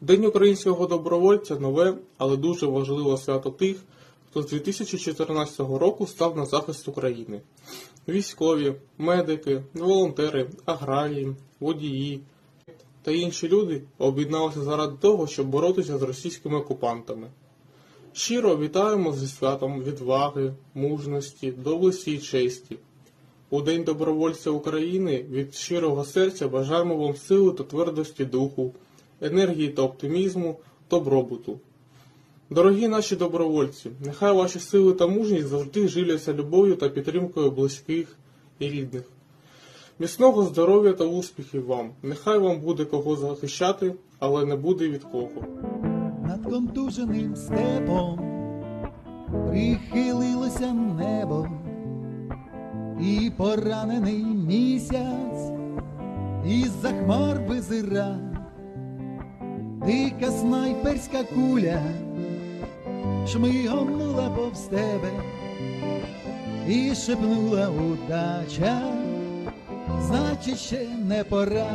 День українського добровольця нове, але дуже важливе свято тих, хто з 2014 року став на захист України. Військові, медики, волонтери, аграрії, водії та інші люди об'єдналися заради того, щоб боротися з російськими окупантами. Щиро вітаємо зі святом відваги, мужності, доблесті і честі. У День добровольця України від щирого серця бажаємо вам сили та твердості духу, енергії та оптимізму, добробуту. Дорогі наші добровольці, нехай ваші сили та мужність завжди жиляться любов'ю та підтримкою близьких і рідних. Міцного здоров'я та успіхів вам. Нехай вам буде кого захищати, але не буде від кого. Над контуженим степом прихилилося небо, і поранений місяць із-за хмар визира, дика снайперська куля шмигомнула повз тебе і шепнула удача, значить ще не пора.